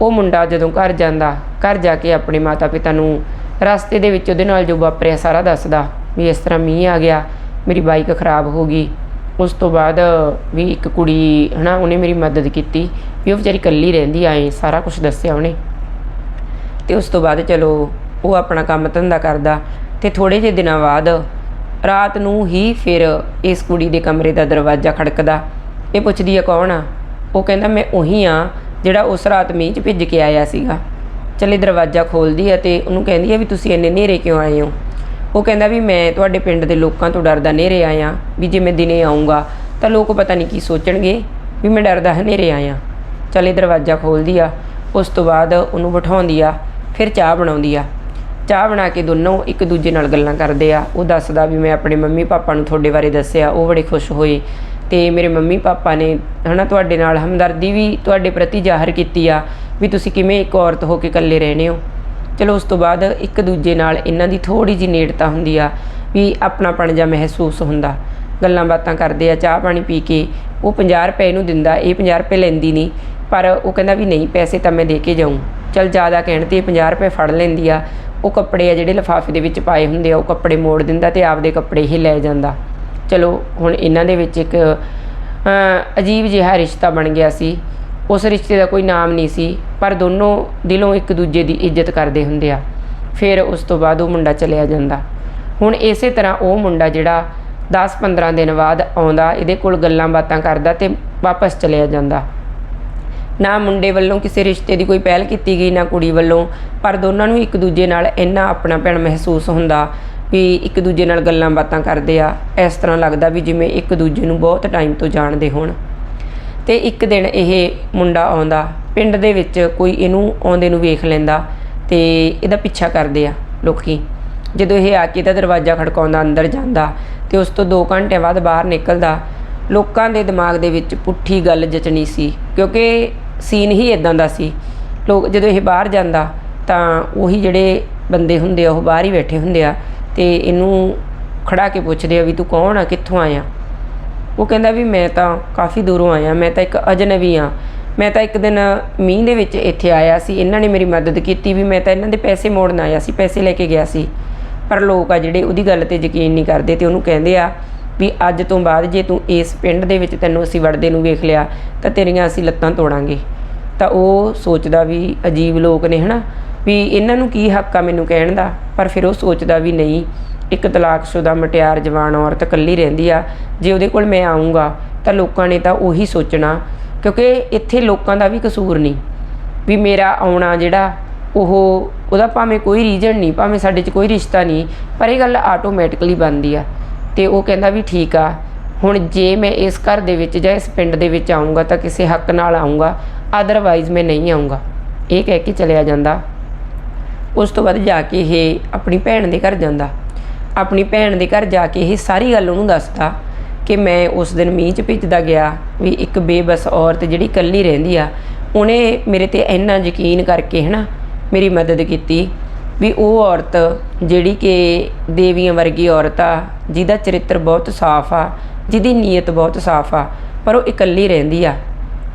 ਉਹ ਮੁੰਡਾ ਜਦੋਂ ਘਰ ਜਾਂਦਾ, ਘਰ ਜਾ ਕੇ ਆਪਣੇ ਮਾਤਾ-ਪਿਤਾ ਨੂੰ ਰਸਤੇ ਦੇ ਵਿੱਚ ਉਹਦੇ ਨਾਲ ਜੋ ਵਾਪਰਿਆ ਸਾਰਾ ਦੱਸਦਾ ਵੀ ਇਸ ਤਰ੍ਹਾਂ ਮੀਂਹ ਆ ਗਿਆ, ਮੇਰੀ ਬਾਈਕ ਖਰਾਬ ਹੋ ਗਈ। ਉਸ ਤੋਂ ਬਾਅਦ ਵੀ ਇੱਕ ਕੁੜੀ, ਹਨਾ, ਉਹਨੇ ਮੇਰੀ ਮਦਦ ਕੀਤੀ ਵੀ ਉਹ ਵਿਚਾਰੀ ਇਕੱਲੀ ਰਹਿੰਦੀ ਆਏ ਸਾਰਾ ਕੁਝ ਦੱਸਿਆ ਉਹਨੇ। ਤੇ ਉਸ ਤੋਂ ਬਾਅਦ ਚਲੋ ਉਹ ਆਪਣਾ ਕੰਮ ਧੰਦਾ ਕਰਦਾ ਤੇ ਥੋੜੇ ਜਿਹੇ ਦਿਨਾਂ ਬਾਅਦ ਰਾਤ ਨੂੰ ਹੀ ਫਿਰ ਇਸ ਕੁੜੀ ਦੇ ਕਮਰੇ ਦਾ ਦਰਵਾਜ਼ਾ ਖੜਕਦਾ। ਇਹ ਪੁੱਛਦੀ ਆ, ਕੌਣ ਆ? ਉਹ ਕਹਿੰਦਾ, ਮੈਂ ਉਹੀ ਆ ਜਿਹੜਾ ਉਸ ਰਾਤ ਮੀਂਹ 'ਚ ਭਿੱਜ ਕੇ ਆਇਆ ਸੀਗਾ। ਚੱਲੇ ਦਰਵਾਜ਼ਾ ਖੋਲਦੀ ਆ ਤੇ ਉਹਨੂੰ ਕਹਿੰਦੀ ਆ ਵੀ ਤੁਸੀਂ ਇੰਨੇ ਨੇਰੇ ਕਿਉਂ ਆਏ ਹੋ? ਉਹ ਕਹਿੰਦਾ ਵੀ ਮੈਂ ਤੁਹਾਡੇ ਪਿੰਡ ਦੇ ਲੋਕਾਂ ਤੋਂ ਡਰਦਾ ਨੇਰੇ ਆਇਆ, ਵੀ ਜੇ ਮੈਂ ਦਿਨੇ ਆਉਂਗਾ ਤਾਂ ਲੋਕ ਪਤਾ ਨਹੀਂ ਕੀ ਸੋਚਣਗੇ ਵੀ ਮੈਂ ਡਰਦਾ ਹਨੇਰੇ ਆਇਆ। ਚੱਲੇ ਦਰਵਾਜ਼ਾ ਖੋਲਦੀ ਆ, ਉਸ ਤੋਂ ਬਾਅਦ ਉਹਨੂੰ ਬਿਠਾਉਂਦੀ ਆ, ਫਿਰ ਚਾਹ ਬਣਾਉਂਦੀ ਆ। ਚਾਹ ਬਣਾ ਕੇ ਦੋਨੋਂ ਇੱਕ ਦੂਜੇ ਨਾਲ ਗੱਲਾਂ ਕਰਦੇ ਆ। ਉਹ ਦੱਸਦਾ ਵੀ ਮੈਂ ਆਪਣੇ ਮੰਮੀ ਪਾਪਾ ਨੂੰ ਤੁਹਾਡੇ ਬਾਰੇ ਦੱਸਿਆ, ਉਹ ਬੜੇ ਖੁਸ਼ ਹੋਏ। ਤੇ ਮੇਰੇ ਮੰਮੀ ਪਾਪਾ ਨੇ ਹਨਾ ਤੁਹਾਡੇ ਨਾਲ ਹਮਦਰਦੀ ਵੀ ਤੁਹਾਡੇ ਪ੍ਰਤੀ ਜ਼ਾਹਰ ਕੀਤੀ ਆ। ਵੀ ਤੁਸੀਂ ਕਿਵੇਂ ਇੱਕ ਔਰਤ ਹੋ ਕੇ ਇਕੱਲੇ ਰਹਿਣੇ ਹੋ? ਚਲੋ, ਉਸ ਤੋਂ ਬਾਅਦ ਇੱਕ ਦੂਜੇ ਨਾਲ ਇਹਨਾਂ ਦੀ ਥੋੜੀ ਜਿਹੀ ਨੇੜਤਾ ਹੁੰਦੀ ਆ, ਵੀ ਆਪਣਾਪਣ ਜਿਹਾ ਮਹਿਸੂਸ ਹੁੰਦਾ। ਗੱਲਾਂ ਬਾਤਾਂ ਕਰਦੇ ਆ, ਚਾਹ ਪਾਣੀ ਪੀ ਕੇ, ਉਹ 50 ਰੁਪਏ ਨੂੰ ਦਿੰਦਾ, ਇਹ 50 ਰੁਪਏ ਲੈਂਦੀ ਨਹੀਂ, ਪਰ ਉਹ ਕਹਿੰਦਾ ਵੀ ਨਹੀਂ, ਪੈਸੇ ਤਾਂ ਮੈਂ ਦੇ ਕੇ ਜਾਊਂ। ਚਲ ਜ਼ਿਆਦਾ ਕਹਿਣ ਤੇ ਇਹ 50 ਰੁਪਏ ਫੜ ਲੈਂਦੀ ਆ, ਉਹ ਕੱਪੜੇ ਆ ਜਿਹੜੇ ਲਿਫਾਫੇ ਦੇ ਵਿੱਚ ਪਾਏ ਹੁੰਦੇ ਆ, ਉਹ ਕੱਪੜੇ ਮੋੜ ਦਿੰਦਾ ਤੇ ਆਪਦੇ ਕੱਪੜੇ ਹੀ ਲੈ ਜਾਂਦਾ। ਚਲੋ, ਹੁਣ ਇਹਨਾਂ ਦੇ ਵਿੱਚ ਇੱਕ ਅਜੀਬ ਜਿਹਾ ਰਿਸ਼ਤਾ ਬਣ ਗਿਆ ਸੀ। ਉਸ ਰਿਸ਼ਤੇ ਦਾ ਕੋਈ ਨਾਮ ਨਹੀਂ ਸੀ, ਪਰ ਦੋਨੋਂ ਦਿਲੋਂ ਇੱਕ ਦੂਜੇ ਦੀ ਇੱਜ਼ਤ ਕਰਦੇ ਹੁੰਦੇ ਆ। ਫਿਰ ਉਸ ਤੋਂ ਬਾਅਦ ਉਹ ਮੁੰਡਾ ਚਲਿਆ ਜਾਂਦਾ। ਹੁਣ ਇਸੇ ਤਰ੍ਹਾਂ ਉਹ ਮੁੰਡਾ ਜਿਹੜਾ 10-15 ਦਿਨ ਬਾਅਦ ਆਉਂਦਾ, ਇਹਦੇ ਕੋਲ ਗੱਲਾਂ ਬਾਤਾਂ ਕਰਦਾ ਤੇ ਵਾਪਸ ਚਲਿਆ ਜਾਂਦਾ। ਨਾ ਮੁੰਡੇ ਵੱਲੋਂ ਕਿਸੇ ਰਿਸ਼ਤੇ ਦੀ ਕੋਈ ਪਹਿਲ ਕੀਤੀ ਗਈ, ਨਾ ਕੁੜੀ ਵੱਲੋਂ, ਪਰ ਦੋਨਾਂ ਨੂੰ ਇੱਕ ਦੂਜੇ ਨਾਲ ਇੰਨਾ ਆਪਣਾ ਆਪਣਾਪਣ ਮਹਿਸੂਸ ਹੁੰਦਾ ਵੀ ਇੱਕ ਦੂਜੇ ਨਾਲ ਗੱਲਾਂ ਬਾਤਾਂ ਕਰਦੇ ਆ। ਇਸ ਤਰ੍ਹਾਂ ਲੱਗਦਾ ਵੀ ਜਿਵੇਂ ਇੱਕ ਦੂਜੇ ਨੂੰ ਬਹੁਤ ਟਾਈਮ ਤੋਂ ਜਾਣਦੇ ਹੋਣ। ਤੇ ਇੱਕ ਦਿਨ ਇਹ ਮੁੰਡਾ ਆਉਂਦਾ, ਪਿੰਡ ਦੇ ਵਿੱਚ ਕੋਈ ਇਹਨੂੰ ਆਉਂਦੇ ਨੂੰ ਵੇਖ ਲੈਂਦਾ ਤੇ ਇਹਦਾ ਪਿੱਛਾ ਕਰਦੇ ਆ ਲੋਕੀ। ਜਦੋਂ ਇਹ ਆ ਕੇ ਇਹਦਾ ਦਰਵਾਜ਼ਾ ਖੜਕਾਉਂਦਾ, ਅੰਦਰ ਜਾਂਦਾ ਤੇ ਉਸ ਤੋਂ 2 ਘੰਟੇ ਬਾਅਦ ਬਾਹਰ ਨਿਕਲਦਾ, ਲੋਕਾਂ ਦੇ ਦਿਮਾਗ ਦੇ ਵਿੱਚ ਪੁੱਠੀ ਗੱਲ ਜਚਣੀ ਸੀ, ਕਿਉਂਕਿ ਸੀਨ ਹੀ ਇਦਾਂ ਦਾ ਸੀ। ਲੋਕ ਜਦੋਂ ਇਹ ਬਾਹਰ ਜਾਂਦਾ ਤਾਂ ਉਹੀ ਜਿਹੜੇ ਬੰਦੇ ਹੁੰਦੇ ਆ, ਉਹ ਬਾਹਰ ਹੀ ਬੈਠੇ ਹੁੰਦੇ ਆ ਤੇ ਇਹਨੂੰ ਖੜਾ ਕੇ ਪੁੱਛਦੇ ਆ ਵੀ ਤੂੰ ਕੌਣ ਆ, ਕਿੱਥੋਂ ਆਇਆ? ਉਹ ਕਹਿੰਦਾ ਵੀ ਮੈਂ ਤਾਂ ਕਾਫੀ ਦੂਰੋਂ ਆਇਆ, ਮੈਂ ਤਾਂ ਇੱਕ ਅਜਨਬੀ ਆ ਮੈਂ ਤਾਂ ਇੱਕ ਦਿਨ ਮੀਂਹ ਦੇ ਵਿੱਚ ਇੱਥੇ ਆਇਆ ਸੀ। ਇਹਨਾਂ ਨੇ ਮੇਰੀ ਮਦਦ ਕੀਤੀ ਵੀ ਮੈਂ ਤਾਂ ਇਹਨਾਂ ਦੇ ਪੈਸੇ ਮੋੜਨ ਆਇਆ ਸੀ, ਪੈਸੇ ਲੈ ਕੇ ਗਿਆ ਸੀ। ਪਰ ਲੋਕ ਆ ਜਿਹੜੇ ਉਹਦੀ ਗੱਲ ਤੇ ਯਕੀਨ ਨਹੀਂ ਕਰਦੇ ਤੇ ਉਹਨੂੰ ਕਹਿੰਦੇ ਆ ਵੀ ਅੱਜ ਤੋਂ ਬਾਅਦ ਜੇ ਤੂੰ ਇਸ ਪਿੰਡ ਦੇ ਵਿੱਚ ਤੈਨੂੰ ਅਸੀਂ ਵੜਦੇ ਨੂੰ ਵੇਖ ਲਿਆ ਤਾਂ ਤੇਰੀਆਂ ਅਸੀਂ ਲੱਤਾਂ ਤੋੜਾਂਗੇ। ਤਾਂ ਉਹ ਸੋਚਦਾ ਵੀ ਅਜੀਬ ਲੋਕ ਨੇ, ਹਨਾ? ਵੀ ਇਹਨਾਂ ਨੂੰ ਕੀ ਹੱਕ ਆ ਮੈਨੂੰ ਕਹਿਣ ਦਾ? ਪਰ ਫਿਰ ਉਹ ਸੋਚਦਾ ਵੀ ਨਹੀਂ। ਇੱਕ ਤਲਾਕਸ਼ੁਦਾ ਮਟਿਆਰ ਜਵਾਨ ਔਰਤ ਇਕੱਲੀ ਰਹਿੰਦੀ ਆ, ਜੇ ਉਹਦੇ ਕੋਲ ਮੈਂ ਆਉਂਗਾ ਤਾਂ ਲੋਕਾਂ ਨੇ ਤਾਂ ਉਹੀ ਸੋਚਣਾ, ਕਿਉਂਕਿ ਇੱਥੇ ਲੋਕਾਂ ਦਾ ਵੀ ਕਸੂਰ ਨਹੀਂ, ਵੀ ਮੇਰਾ ਆਉਣਾ ਜਿਹੜਾ, ਉਹ, ਉਹਦਾ ਭਾਵੇਂ ਕੋਈ ਰੀਜਨ ਨਹੀਂ, ਭਾਵੇਂ ਸਾਡੇ 'ਚ ਕੋਈ ਰਿਸ਼ਤਾ ਨਹੀਂ, ਪਰ ਇਹ ਗੱਲ ਆਟੋਮੈਟਿਕਲੀ ਬਣਦੀ ਆ, ਤੇ ਉਹ ਕਹਿੰਦਾ ਵੀ ਠੀਕ ਆ, ਹੁਣ ਜੇ ਮੈਂ ਇਸ ਘਰ ਦੇ ਵਿੱਚ ਜਾਂ ਇਸ ਪਿੰਡ ਦੇ ਵਿੱਚ ਆਉਂਗਾ ਤਾਂ ਕਿਸੇ ਹੱਕ ਨਾਲ ਆਉਂਗਾ ਅਦਰਵਾਈਜ਼ ਮੈਂ ਨਹੀਂ ਆਉਂਗਾ ਇਹ ਕਹਿ ਕੇ ਚਲਿਆ ਜਾਂਦਾ, ਉਸ ਤੋਂ ਬਾਅਦ ਜਾ ਕੇ ਇਹ ਆਪਣੀ ਭੈਣ ਦੇ ਘਰ ਜਾਂਦਾ ਆਪਣੀ ਭੈਣ ਦੇ ਘਰ ਜਾ ਕੇ ਇਹ ਸਾਰੀ ਗੱਲ ਉਹਨੂੰ ਦੱਸਦਾ ਕਿ ਮੈਂ ਉਸ ਦਿਨ ਮੀਂਹ 'ਚ ਭਿੱਜਦਾ ਗਿਆ ਵੀ ਇੱਕ ਬੇਬਸ ਔਰਤ ਜਿਹੜੀ ਇਕੱਲੀ ਰਹਿੰਦੀ ਆ, ਉਹਨੇ ਮੇਰੇ ਤੇ ਇੰਨਾ ਯਕੀਨ ਕਰਕੇ ਹਨਾ ਮੇਰੀ ਮਦਦ ਕੀਤੀ ਵੀ ਉਹ ਔਰਤ ਜਿਹੜੀ ਕਿ ਦੇਵੀਆਂ ਵਰਗੀ ਔਰਤ ਆ, ਜਿਹਦਾ ਚਰਿੱਤਰ ਬਹੁਤ ਸਾਫ਼ ਆ, ਜਿਹਦੀ ਨੀਅਤ ਬਹੁਤ ਸਾਫ਼ ਆ, ਪਰ ਉਹ ਇਕੱਲੀ ਰਹਿੰਦੀ ਆ।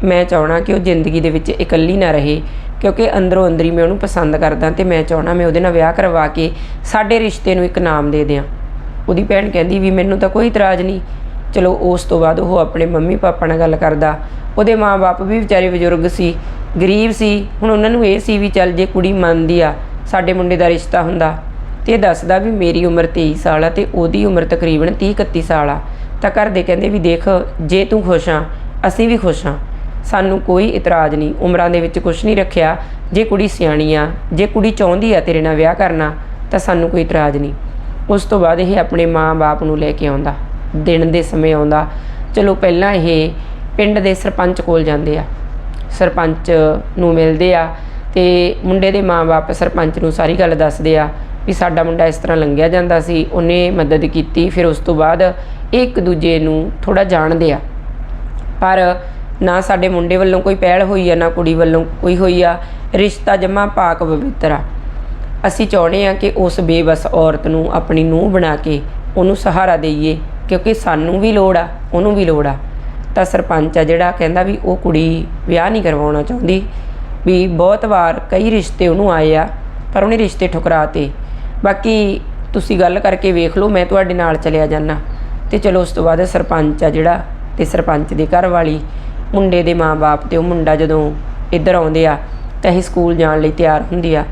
ਮੈਂ ਚਾਹਣਾ ਕਿ ਉਹ ਜ਼ਿੰਦਗੀ ਦੇ ਵਿੱਚ ਇਕੱਲੀ ਨਾ ਰਹੇ ਕਿਉਂਕਿ ਅੰਦਰੋਂ ਅੰਦਰੀ ਮੈਂ ਉਹਨੂੰ ਪਸੰਦ ਕਰਦਾ ਤੇ ਮੈਂ ਚਾਹਣਾ ਮੈਂ ਉਹਦੇ ਨਾਲ ਵਿਆਹ ਕਰਵਾ ਕੇ ਸਾਡੇ ਰਿਸ਼ਤੇ ਨੂੰ ਇੱਕ ਨਾਮ ਦੇ ਦਿਆਂ। ਉਹਦੀ ਭੈਣ ਕਹਿੰਦੀ ਵੀ ਮੈਨੂੰ ਤਾਂ ਕੋਈ ਇਤਰਾਜ਼ ਨਹੀਂ। ਚਲੋ ਉਸ ਤੋਂ ਬਾਅਦ ਉਹ ਆਪਣੇ ਮੰਮੀ ਪਾਪਾ ਨਾਲ ਗੱਲ ਕਰਦਾ। ਉਹਦੇ ਮਾਪੇ ਵੀ ਵਿਚਾਰੇ ਬਜ਼ੁਰਗ ਸੀ, ਗਰੀਬ ਸੀ। ਹੁਣ ਉਹਨਾਂ ਨੂੰ ਇਹ ਸੀ ਵੀ ਚੱਲ ਜੇ ਕੁੜੀ ਮੰਨਦੀ ਆ, ਸਾਡੇ ਮੁੰਡੇ ਦਾ ਰਿਸ਼ਤਾ ਹੁੰਦਾ। ਤੇ ਇਹ ਦੱਸਦਾ ਵੀ ਮੇਰੀ ਉਮਰ 23 ਸਾਲ ਆ ਤੇ ਉਹਦੀ ਉਮਰ ਤਕਰੀਬਨ 30 31 ਸਾਲ ਆ। ਤਾਂ ਘਰ ਦੇ ਕਹਿੰਦੇ ਵੀ ਦੇਖ, ਜੇ ਤੂੰ ਖੁਸ਼ ਆ, ਅਸੀਂ ਵੀ ਖੁਸ਼ ਆ। ਸਾਨੂੰ ਕੋਈ ਇਤਰਾਜ਼ ਨਹੀਂ। ਉਮਰਾਂ ਦੇ ਵਿੱਚ ਕੁਝ ਨਹੀਂ ਰੱਖਿਆ। ਜੇ ਕੁੜੀ ਸਿਆਣੀ ਆ, ਜੇ ਕੁੜੀ ਚਾਹੁੰਦੀ ਆ ਤੇਰੇ ਨਾਲ ਵਿਆਹ ਕਰਨਾ, ਤਾਂ ਸਾਨੂੰ ਕੋਈ ਇਤਰਾਜ਼ ਨਹੀਂ। ਉਸ ਤੋਂ ਬਾਅਦ ਇਹ ਆਪਣੇ ਮਾਂ-ਬਾਪ ਨੂੰ ਲੈ ਕੇ ਆਉਂਦਾ। ਦਿਨ ਦੇ ਸਮੇਂ ਆਉਂਦਾ। ਚਲੋ ਪਹਿਲਾਂ ਇਹ ਪਿੰਡ ਦੇ ਸਰਪੰਚ ਕੋਲ ਜਾਂਦੇ ਆ। ਸਰਪੰਚ ਨੂੰ ਮਿਲਦੇ ਆ ਤੇ ਮੁੰਡੇ ਦੇ ਮਾਂ-ਬਾਪ ਸਰਪੰਚ ਨੂੰ ਸਾਰੀ ਗੱਲ ਦੱਸਦੇ ਆ ਵੀ ਸਾਡਾ ਮੁੰਡਾ ਇਸ ਤਰ੍ਹਾਂ ਲੰਘਿਆ ਜਾਂਦਾ ਸੀ, ਉਹਨੇ ਮਦਦ ਕੀਤੀ, ਫਿਰ ਉਸ ਤੋਂ ਬਾਅਦ ਇਹ ਇੱਕ ਦੂਜੇ ਨੂੰ ਥੋੜਾ ਜਾਣਦੇ ਆ। ਪਰ ਨਾ ਸਾਡੇ ਮੁੰਡੇ ਵੱਲੋਂ ਕੋਈ ਪਹਿਲ ਹੋਈ ਆ, ਨਾ ਕੁੜੀ ਵੱਲੋਂ ਕੋਈ ਹੋਈ ਆ। ਰਿਸ਼ਤਾ ਜਮਾ ਪਾਕ ਪਵਿੱਤਰ ਆ। ਅਸੀਂ ਚਾਹੁੰਦੇ ਆ ਕਿ ਉਸ ਬੇਬਸ ਔਰਤ ਨੂੰ ਆਪਣੀ ਨੂੰਹ ਬਣਾ ਕੇ ਉਹਨੂੰ ਸਹਾਰਾ ਦੇਈਏ, ਕਿਉਂਕਿ ਸਾਨੂੰ ਵੀ ਲੋੜ ਆ, ਉਹਨੂੰ ਵੀ ਲੋੜ ਆ। ਤਾਂ ਸਰਪੰਚ ਆ ਜਿਹੜਾ ਕਹਿੰਦਾ ਵੀ ਉਹ ਕੁੜੀ ਵਿਆਹ ਨਹੀਂ ਕਰਵਾਉਣਾ ਚਾਹੁੰਦੀ, ਵੀ ਬਹੁਤ ਵਾਰ ਕਈ ਰਿਸ਼ਤੇ ਉਹਨੂੰ ਆਏ ਆ, ਪਰ ਉਹਨੇ ਰਿਸ਼ਤੇ ਠੁਕਰਾਤੇ। ਬਾਕੀ ਤੁਸੀਂ ਗੱਲ ਕਰਕੇ ਵੇਖ ਲਓ, ਮੈਂ ਤੁਹਾਡੇ ਨਾਲ ਚਲਿਆ ਜਾਣਾ ਤੇ ਚਲੋ ਉਸ ਤੋਂ ਬਾਅਦ ਸਰਪੰਚ ਆ ਜਿਹੜਾ, ਤੇ ਸਰਪੰਚ ਦੇ ਘਰ ਵਾਲੀ ਮੁੰਡੇ ਦੇ ਮਾਪੇ ਤੇ ਉਹ ਮੁੰਡਾ ਜਦੋਂ ਇੱਧਰ ਆਉਂਦੇ ਆ, ਤਾਂ ਇਹ ਸਕੂਲ ਜਾਣ ਲਈ ਤਿਆਰ ਹੁੰਦੀ ਆ।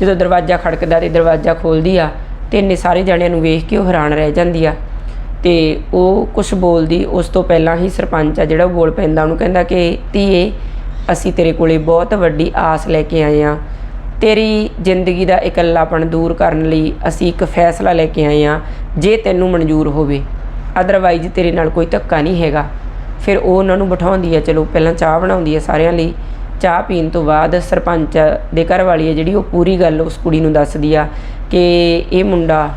ਜਦੋਂ ਦਰਵਾਜ਼ਾ ਖੜਕਦਾ ਤੇ ਦਰਵਾਜ਼ਾ ਖੋਲਦੀ ਆ, ਤੇ ਇੰਨੇ ਸਾਰੇ ਜਣਿਆਂ ਨੂੰ ਵੇਖ ਕੇ ਉਹ ਹੈਰਾਨ ਰਹਿ ਜਾਂਦੀ ਆ। ਤੇ ਉਹ ਕੁਝ ਬੋਲਦੀ, ਉਸ ਤੋਂ ਪਹਿਲਾਂ ਹੀ ਸਰਪੰਚ ਆ ਜਿਹੜਾ ਉਹ ਬੋਲ ਪੈਂਦਾ, ਉਹਨੂੰ ਕਹਿੰਦਾ ਕਿ, ਧੀਏ, ਅਸੀਂ ਤੇਰੇ ਕੋਲੇ ਬਹੁਤ ਵੱਡੀ ਆਸ ਲੈ ਕੇ ਆਏ ਆ। ਤੇਰੀ ਜ਼ਿੰਦਗੀ ਦਾ ਇਕੱਲਾਪਣ ਦੂਰ ਕਰਨ ਲਈ ਅਸੀਂ ਇੱਕ ਫੈਸਲਾ ਲੈ ਕੇ ਆਏ ਆ, ਜੇ ਤੈਨੂੰ ਮਨਜ਼ੂਰ ਹੋਵੇ। ਅਦਰਵਾਈਜ਼ ਤੇਰੇ ਨਾਲ ਕੋਈ ਧੱਕਾ ਨਹੀਂ ਹੈਗਾ। ਫਿਰ ਉਹ ਉਹਨਾਂ ਨੂੰ ਬਿਠਾਉਂਦੀ ਆ ਚਲੋ ਪਹਿਲਾਂ ਚਾਹ ਬਣਾਉਂਦੀ ਆ ਸਾਰਿਆਂ ਲਈ। ਚਾਹ ਪੀਣ ਤੋਂ ਬਾਅਦ ਸਰਪੰਚ ਦੇ ਘਰ ਵਾਲੀ ਹੈ ਜਿਹੜੀ, ਉਹ ਪੂਰੀ ਗੱਲ ਉਸ ਕੁੜੀ ਨੂੰ ਦੱਸਦੀ ਆ ਕਿ ਇਹ ਮੁੰਡਾ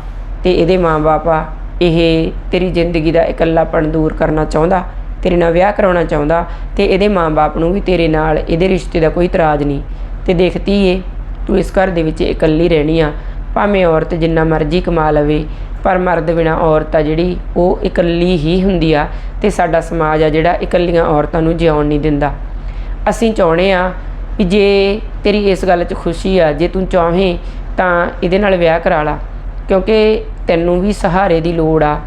ਤੇ ਇਹਦੇ ਮਾਂ-ਬਾਪ ਆ, ਇਹ ਤੇਰੀ ਜ਼ਿੰਦਗੀ ਦਾ ਇਕੱਲਾਪਣ ਦੂਰ ਕਰਨਾ ਚਾਹੁੰਦਾ, ਤੇਰੇ ਨਾਲ ਵਿਆਹ ਕਰਾਉਣਾ ਚਾਹੁੰਦਾ ਤੇ ਇਹਦੇ ਮਾਂ-ਬਾਪ ਨੂੰ ਵੀ ਤੇਰੇ ਨਾਲ, ਇਹਦੇ ਰਿਸ਼ਤੇ ਦਾ ਕੋਈ ਇਤਰਾਜ਼ ਨਹੀਂ। ਤੇ ਦੇਖਤੀ ਏ ਤੂੰ ਇਸ ਘਰ ਦੇ ਵਿੱਚ ਇਕੱਲੀ ਰਹਿਣੀ ਆ, ਭਾਵੇਂ ਔਰਤ ਜਿੰਨਾ ਮਰਜ਼ੀ ਕਮਾ ਲਵੇ ਪਰ ਮਰਦ ਬਿਨਾ ਔਰਤ ਆ ਜਿਹੜੀ, ਉਹ ਇਕੱਲੀ ਹੀ ਹੁੰਦੀ ਆ ਤੇ ਸਾਡਾ ਸਮਾਜ ਆ ਜਿਹੜਾ ਇਕੱਲੀਆਂ ਔਰਤਾਂ ਨੂੰ ਜਿਉਣ ਨਹੀਂ ਦਿੰਦਾ। ਅਸੀਂ ਚਾਹੁੰਦੇ ਆ ਕਿ ਜੇ ਤੇਰੀ ਇਸ ਗੱਲ 'ਚ ਖੁਸ਼ੀ ਆ, ਜੇ ਤੂੰ ਚਾਹੇ ਤਾਂ ਇਹਦੇ ਨਾਲ ਵਿਆਹ ਕਰਾ ਲਾ, ਕਿਉਂਕਿ ਤੈਨੂੰ ਵੀ ਸਹਾਰੇ ਦੀ ਲੋੜ ਆ।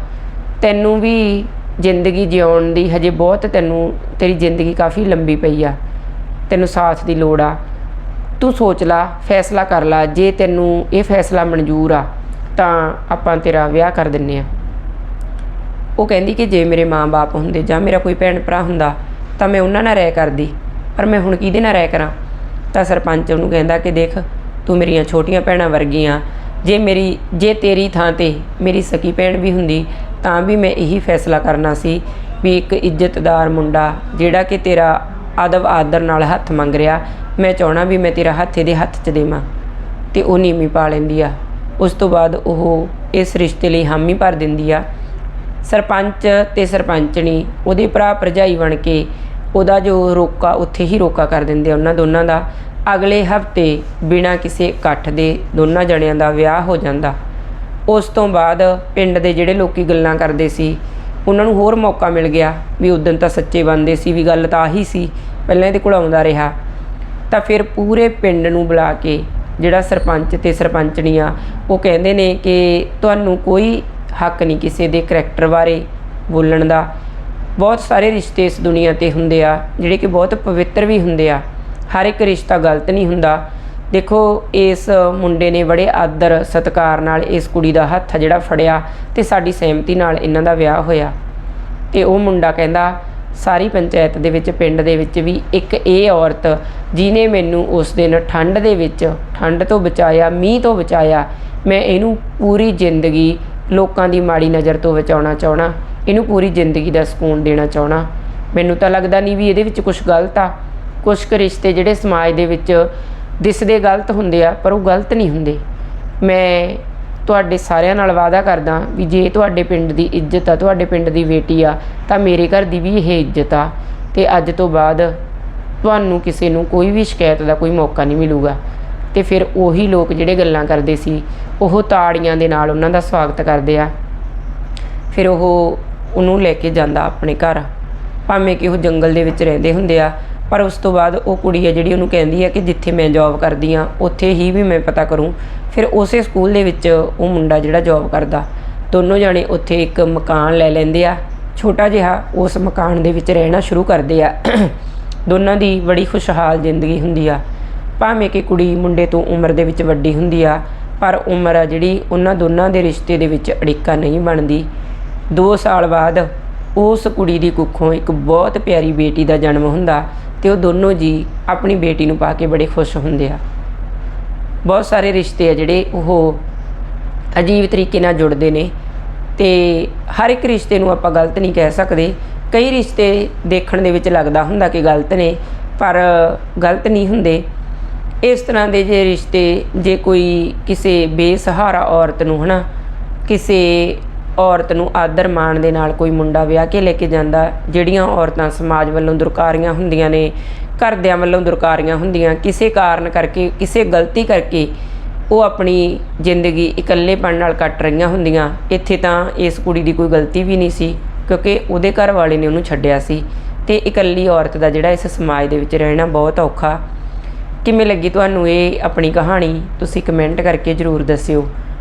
ਤੈਨੂੰ ਵੀ ਜ਼ਿੰਦਗੀ ਜਿਉਣ ਦੀ ਹਜੇ ਬਹੁਤ ਤੈਨੂੰ, ਤੇਰੀ ਜ਼ਿੰਦਗੀ ਕਾਫੀ ਲੰਬੀ ਪਈ ਆ। ਤੈਨੂੰ ਸਾਥ ਦੀ ਲੋੜ ਆ। ਤੂੰ ਸੋਚ ਲਾ, ਫੈਸਲਾ ਕਰ ਲਾ, ਜੇ ਤੈਨੂੰ ਇਹ ਫੈਸਲਾ ਮਨਜ਼ੂਰ ਆ ਤਾਂ ਆਪਾਂ ਤੇਰਾ ਵਿਆਹ ਕਰ ਦਿੰਨੇ ਆ। ਉਹ ਕਹਿੰਦੀ ਕਿ ਜੇ ਮੇਰੇ ਮਾਂ-ਬਾਪ ਹੁੰਦੇ ਜਾਂ ਮੇਰਾ ਕੋਈ ਭੈਣ ਭਰਾ ਹੁੰਦਾ, ਤਾਂ ਮੈਂ ਉਹਨਾਂ ਨਾਲ ਰਹਿ ਕਰਦੀ। ਪਰ ਮੈਂ ਹੁਣ ਕਿਹਦੇ ਨਾਲ ਰਹਿ ਕਰਾਂ? ਤਾਂ ਸਰਪੰਚ ਉਹਨੂੰ ਕਹਿੰਦਾ ਕਿ ਦੇਖ, ਤੂੰ ਮੇਰੀਆਂ ਛੋਟੀਆਂ ਭੈਣਾਂ ਵਰਗੀਆਂ, ਜੇ ਮੇਰੀ, ਜੇ ਤੇਰੀ ਥਾਂ ਤੇ ਮੇਰੀ ਸਕੀ ਭੈਣ ਵੀ ਹੁੰਦੀ, ਤਾਂ ਵੀ ਮੈਂ ਇਹੀ ਫੈਸਲਾ ਕਰਨਾ ਸੀ ਵੀ ਇੱਕ ਇੱਜ਼ਤਦਾਰ ਮੁੰਡਾ ਜਿਹੜਾ ਕਿ ਤੇਰਾ ਅਦਬ ਆਦਰ ਨਾਲ ਹੱਥ ਮੰਗ ਰਿਹਾ, ਮੈਂ ਚਾਹਣਾ ਵੀ ਮੈਂ ਤੇਰਾ ਹੱਥ ਇਹਦੇ ਹੱਥ 'ਚ ਦੇਵਾਂ। ਤੇ ਉਹ ਨੀਮੀ ਪਾ ਲੈਂਦੀ ਆ। ਉਸ ਤੋਂ ਬਾਅਦ ਉਹ ਇਸ ਰਿਸ਼ਤੇ ਲਈ ਹਾਮੀ ਭਰ ਦਿੰਦੀ ਆ। ਸਰਪੰਚ ਤੇ ਸਰਪੰਚਣੀ ਉਹਦੇ ਭਰਾ ਭਰਜਾਈ ਬਣ ਕੇ ਉਹਦਾ ਜੋ ਰੋਕਾ, ਉੱਥੇ ਹੀ ਰੋਕਾ ਕਰ ਦਿੰਦੇ ਆ ਉਹਨਾਂ ਦੋਨਾਂ ਦਾ। ਅਗਲੇ ਹਫ਼ਤੇ ਬਿਨਾਂ ਕਿਸੇ ਇਕੱਠ ਦੇ ਦੋਨਾਂ ਜਣਿਆਂ ਦਾ ਵਿਆਹ ਹੋ ਜਾਂਦਾ। ਉਸ ਤੋਂ ਬਾਅਦ ਪਿੰਡ ਦੇ ਜਿਹੜੇ ਲੋਕੀ ਗੱਲਾਂ ਕਰਦੇ ਸੀ, ਉਹਨਾਂ ਨੂੰ ਹੋਰ ਮੌਕਾ ਮਿਲ ਗਿਆ ਵੀ ਉਦੋਂ ਤਾਂ ਸੱਚੇ ਬੰਦੇ ਸੀ, ਵੀ ਗੱਲ ਤਾਂ ਆਹੀ ਸੀ, ਪਹਿਲਾਂ ਇਹਦੇ ਕੋਲ ਆਉਂਦਾ ਰਿਹਾ। ਤਾਂ ਫਿਰ ਪੂਰੇ ਪਿੰਡ ਨੂੰ ਬੁਲਾ ਕੇ ਜਿਹੜਾ ਸਰਪੰਚ ਤੇ ਸਰਪੰਚਣੀ ਆ ਉਹ ਕਹਿੰਦੇ ਨੇ ਕਿ ਤੁਹਾਨੂੰ ਕੋਈ ਹੱਕ ਨਹੀਂ ਕਿਸੇ ਦੇ ਕਰੈਕਟਰ ਬਾਰੇ ਬੋਲਣ ਦਾ। ਬਹੁਤ ਸਾਰੇ ਰਿਸ਼ਤੇ ਇਸ ਦੁਨੀਆ ਤੇ ਹੁੰਦੇ ਆ, ਜਿਹੜੇ ਕਿ ਬਹੁਤ ਪਵਿੱਤਰ ਵੀ ਹੁੰਦੇ ਆ। ਹਰ ਇੱਕ ਰਿਸ਼ਤਾ ਗਲਤ ਨਹੀਂ ਹੁੰਦਾ। ਦੇਖੋ, ਇਸ ਮੁੰਡੇ ਨੇ ਬੜੇ ਆਦਰ ਸਤਿਕਾਰ ਨਾਲ ਇਸ ਕੁੜੀ ਦਾ ਹੱਥ ਜਿਹੜਾ ਫੜਿਆ ਤੇ ਸਾਡੀ ਸਹਿਮਤੀ ਨਾਲ ਇਹਨਾਂ ਦਾ ਵਿਆਹ ਹੋਇਆ। ਤੇ ਉਹ ਮੁੰਡਾ ਕਹਿੰਦਾ ਸਾਰੀ ਪੰਚਾਇਤ ਦੇ ਵਿੱਚ, ਪਿੰਡ ਦੇ ਵਿੱਚ ਵੀ ਇੱਕ ਇਹ ਔਰਤ ਜਿਨੇ ਮੈਨੂੰ ਉਸ ਦਿਨ ਠੰਡ ਦੇ ਵਿੱਚ, ਠੰਡ ਤੋਂ ਬਚਾਇਆ, ਮੀਂਹ ਤੋਂ ਬਚਾਇਆ, ਮੈਂ ਇਹਨੂੰ ਪੂਰੀ ਜ਼ਿੰਦਗੀ ਲੋਕਾਂ ਦੀ ਮਾੜੀ ਨਜ਼ਰ ਤੋਂ ਬਚਾਉਣਾ ਚਾਹਣਾ ਇਹਨੂੰ ਪੂਰੀ ਜ਼ਿੰਦਗੀ ਦਾ ਸਕੂਨ ਦੇਣਾ ਚਾਹਣਾ ਮੈਨੂੰ ਤਾਂ ਲੱਗਦਾ ਨਹੀਂ ਵੀ ਇਹਦੇ ਵਿੱਚ ਕੁਝ ਗਲਤ ਆ। ਕੁਝ ਕੁ ਰਿਸ਼ਤੇ ਜਿਹੜੇ ਸਮਾਜ ਦੇ ਵਿੱਚ ਦਿਸਦੇ ਗਲਤ ਹੁੰਦੇ ਆ, ਪਰ ਉਹ ਗਲਤ ਨਹੀਂ ਹੁੰਦੇ। ਮੈਂ ਤੁਹਾਡੇ ਸਾਰਿਆਂ ਨਾਲ ਵਾਅਦਾ ਕਰਦਾ ਵੀ ਜੇ ਤੁਹਾਡੇ ਪਿੰਡ ਦੀ ਇੱਜ਼ਤ ਆ, ਤੁਹਾਡੇ ਪਿੰਡ ਦੀ ਬੇਟੀ ਆ, ਤਾਂ ਮੇਰੇ ਘਰ ਦੀ ਵੀ ਇਹ ਇੱਜ਼ਤ ਆ। ਤੇ ਅੱਜ ਤੋਂ ਬਾਅਦ ਤੁਹਾਨੂੰ ਕਿਸੇ ਨੂੰ ਕੋਈ ਵੀ ਸ਼ਿਕਾਇਤ ਦਾ ਕੋਈ ਮੌਕਾ ਨਹੀਂ ਮਿਲੂਗਾ। ਤੇ ਫਿਰ ਉਹੀ ਲੋਕ ਜਿਹੜੇ ਗੱਲਾਂ ਕਰਦੇ ਸੀ, ਉਹ ਤਾੜੀਆਂ ਦੇ ਨਾਲ ਉਹਨਾਂ ਦਾ ਸਵਾਗਤ ਕਰਦੇ ਆ। ਫਿਰ ਉਹ ਉਹਨੂੰ ਲੈ ਕੇ ਜਾਂਦਾ ਆਪਣੇ ਘਰ। ਭਾਵੇਂ ਕਿ ਉਹ ਜੰਗਲ ਦੇ ਵਿੱਚ ਰਹਿੰਦੇ ਹੁੰਦੇ ਆ ਪਰ ਉਸ ਤੋਂ ਬਾਅਦ ਉਹ ਕੁੜੀ ਹੈ ਜਿਹੜੀ ਉਹਨੂੰ ਕਹਿੰਦੀ ਹੈ ਕਿ ਜਿੱਥੇ ਮੈਂ ਜੌਬ ਕਰਦੀ ਆ ਉੱਥੇ ਹੀ ਵੀ ਮੈਂ ਪਤਾ ਕਰੂੰ। ਫਿਰ ਉਸੇ ਸਕੂਲ ਦੇ ਵਿੱਚ ਉਹ ਮੁੰਡਾ ਜਿਹੜਾ ਜੌਬ ਕਰਦਾ, ਦੋਨੋਂ ਜਾਣੇ ਉੱਥੇ ਇੱਕ ਮਕਾਨ ਲੈ ਲੈਂਦੇ ਆ। ਛੋਟਾ ਜਿਹਾ ਉਸ ਮਕਾਨ ਦੇ ਵਿੱਚ ਰਹਿਣਾ ਸ਼ੁਰੂ ਕਰਦੇ ਆ। ਦੋਨਾਂ ਦੀ ਬੜੀ ਖੁਸ਼ਹਾਲ ਜ਼ਿੰਦਗੀ ਹੁੰਦੀ ਆ। ਭਾਵੇਂ ਕਿ ਕੁੜੀ ਮੁੰਡੇ ਤੋਂ ਉਮਰ ਦੇ ਵਿੱਚ ਵੱਡੀ ਹੁੰਦੀ ਆ, ਪਰ ਉਮਰ ਆ ਜਿਹੜੀ ਉਹਨਾਂ ਦੋਨਾਂ ਦੇ ਰਿਸ਼ਤੇ ਦੇ ਵਿੱਚ ਅੜਿੱਕਾ ਨਹੀਂ ਬਣਦੀ। 2 ਸਾਲ ਬਾਅਦ ਉਸ ਕੁੜੀ ਦੀ ਕੁੱਖੋਂ ਇੱਕ ਬਹੁਤ ਪਿਆਰੀ ਬੇਟੀ ਦਾ ਜਨਮ ਹੁੰਦਾ। ਤੇ ਉਹ ਦੋਨੋਂ ਜੀ ਆਪਣੀ ਬੇਟੀ ਨੂੰ ਪਾ ਕੇ ਬੜੇ ਖੁਸ਼ ਹੁੰਦੇ ਆ। ਬਹੁਤ ਸਾਰੇ ਰਿਸ਼ਤੇ ਆ ਜਿਹੜੇ ਉਹ ਅਜੀਬ ਤਰੀਕੇ ਨਾਲ ਜੁੜਦੇ ਨੇ ਤੇ ਹਰ ਇੱਕ ਰਿਸ਼ਤੇ ਨੂੰ ਆਪਾਂ ਗਲਤ ਨਹੀਂ ਕਹਿ ਸਕਦੇ। ਕਈ ਰਿਸ਼ਤੇ ਦੇਖਣ ਦੇ ਵਿੱਚ ਲੱਗਦਾ ਹੁੰਦਾ ਕਿ ਗਲਤ ਨੇ, ਪਰ ਗਲਤ ਨਹੀਂ ਹੁੰਦੇ। ਇਸ ਤਰ੍ਹਾਂ ਦੇ ਜੇ ਰਿਸ਼ਤੇ, ਜੇ ਕੋਈ ਕਿਸੇ ਬੇਸਹਾਰਾ ਔਰਤ ਨੂੰ ਹਨਾ, ਕਿਸੇ ਔਰਤ ਨੂੰ ਆਦਰ ਮਾਣ ਦੇ ਨਾਲ ਕੋਈ ਮੁੰਡਾ ਵਿਆਹ ਕੇ ਲੈ ਕੇ ਜਾਂਦਾ, ਜਿਹੜੀਆਂ ਔਰਤਾਂ ਸਮਾਜ ਵੱਲੋਂ ਦੁਰਕਾਰੀਆਂ ਹੁੰਦੀਆਂ ਨੇ, ਘਰਦਿਆਂ ਵੱਲੋਂ ਦੁਰਕਾਰੀਆਂ ਹੁੰਦੀਆਂ, ਕਿਸੇ ਕਾਰਨ ਕਰਕੇ, ਕਿਸੇ ਗਲਤੀ ਕਰਕੇ ਉਹ ਆਪਣੀ ਜ਼ਿੰਦਗੀ ਇਕੱਲੇਪਣ ਨਾਲ ਕੱਟ ਰਹੀਆਂ ਹੁੰਦੀਆਂ। ਇੱਥੇ ਤਾਂ ਇਸ ਕੁੜੀ ਦੀ ਕੋਈ ਗਲਤੀ ਵੀ ਨਹੀਂ ਸੀ, ਕਿਉਂਕਿ ਉਹਦੇ ਘਰ ਵਾਲੇ ਨੇ ਉਹਨੂੰ ਛੱਡਿਆ ਸੀ। ਤੇ ਇਕੱਲੀ ਔਰਤ ਦਾ ਜਿਹੜਾ ਇਸ ਸਮਾਜ ਦੇ ਵਿੱਚ ਰਹਿਣਾ ਬਹੁਤ ਔਖਾ। ਕਿਵੇਂ ਲੱਗੀ ਤੁਹਾਨੂੰ ਇਹ ਆਪਣੀ ਕਹਾਣੀ? ਤੁਸੀਂ ਕਮੈਂਟ ਕਰਕੇ ਜਰੂਰ ਦੱਸਿਓ।